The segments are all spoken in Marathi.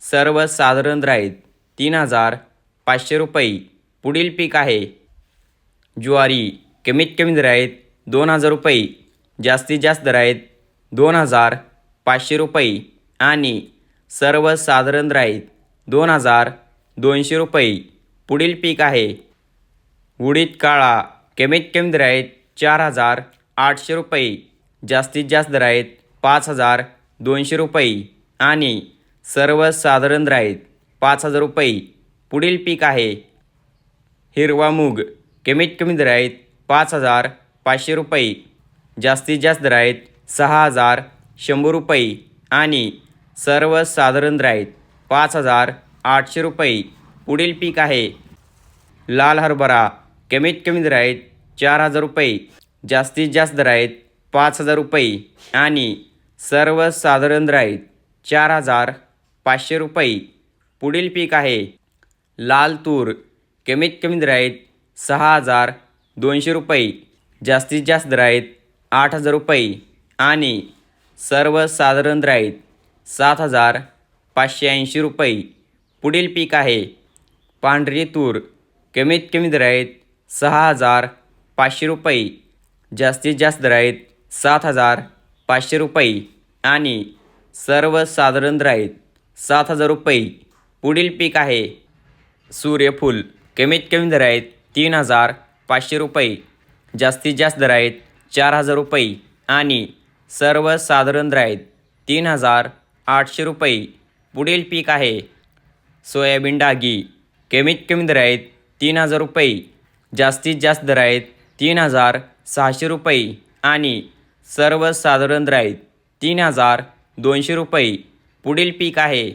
सर्वसाधारण साधारण आहेत तीन हजार पाचशे रुपये. पुढील पीक आहे. ज्वारी कमीत कमी दर आहेत दोन हजार रुपये. जास्तीत जास्त दर आहेत दोन हजार पाचशे रुपये. आणि सर्वसाधारण साधारण आहेत दोन हजार दोनशे रुपये. पुढील पीक आहे. उडीद काळा कमीत कमी दर आहेत चार हजार आठशे रुपये. जास्तीत जास्त दर आहेत पाच हजार दोनशे रुपये. आणि सर्वसाधारण राहीत आहेत पाच हजार रुपये. पुढील पीक आहे. हिरवा मूग कमीत कमी दर आहेत पाच हजार पाचशे रुपये. जास्तीत जास्त दर आहेत सहा हजार शंभर रुपये आणि सर्वसाधारण दर आहेत पाच हजार आठशे रुपये. पुढील पीक आहे. लाल हरभरा कमीत कमी दर आहेत चार हजार रुपये. जास्तीत जास्त दर आहेत पाच हजार रुपये आणि सर्वसाधारण दर आहेत चार हजार पाचशे रुपये. पुढील पीक आहे. लाल तूर. कमीत कमी दर आहेत सहा हजार दोनशे रुपये. जास्तीत जास्त दर आहेत आठ हजार रुपये. आणि सर्वसाधारण दर आहेत सात हजार पाचशे ऐंशी रुपये. पुढील पीक आहे. पांढरी तूर. कमीत कमी दर आहेत सहा हजार पाचशे रुपये. जास्तीत जास्त दर आहेत सात हजार पाचशे रुपये. आणि सर्वसाधारण दर आहेत सात हजार रुपये. पुढील पीक आहे सूर्यफूल. कमीत कमी दर आहेत तीन हजार पाचशे रुपये. जास्तीत जास्त दर आहेत चार हजार रुपये. आणि सर्वसाधारण दर आहेत तीन हजार आठशे रुपये. पुढील पीक आहे सोयाबीन डागी. कमीत कमी दर आहेत तीन हजार रुपये. जास्तीत जास्त दर आहेत तीन हजार सहाशे रुपये. आणि सर्वसाधारण दर आहेत तीन हजार दोनशे रुपये. पुढील पीक आहे.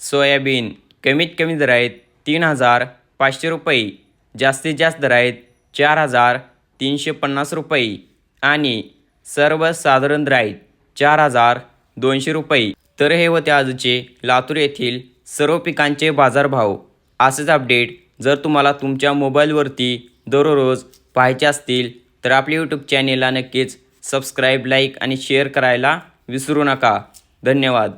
सोयाबीन कमीत कमी दर आहेत तीन हजार पाचशे रुपये जास्तीत जास्त दर आहेत चार हजार तीनशे पन्नास रुपये आणि सर्वसाधारण दर आहेत चार हजार दोनशे रुपये. तर हे होते आजचे लातूर येथील सर्व पिकांचे बाजारभाव. असेच अपडेट जर तुम्हाला तुमच्या मोबाईलवरती दररोज पाहायचे असतील तर आपल्या यूट्यूब चॅनेलला नक्कीच सबस्क्राईब लाईक आणि शेअर करायला विसरू नका. धन्यवाद.